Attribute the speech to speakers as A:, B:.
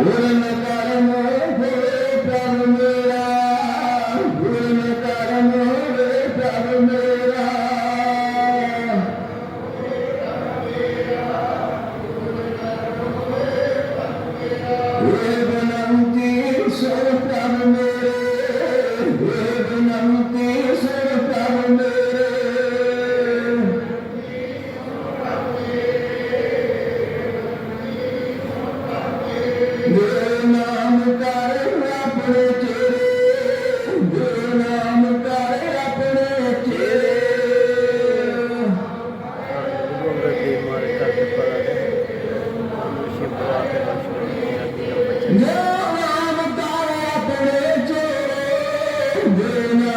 A: ಊರನ್ನ
B: No,
A: I'm a dog, I'm a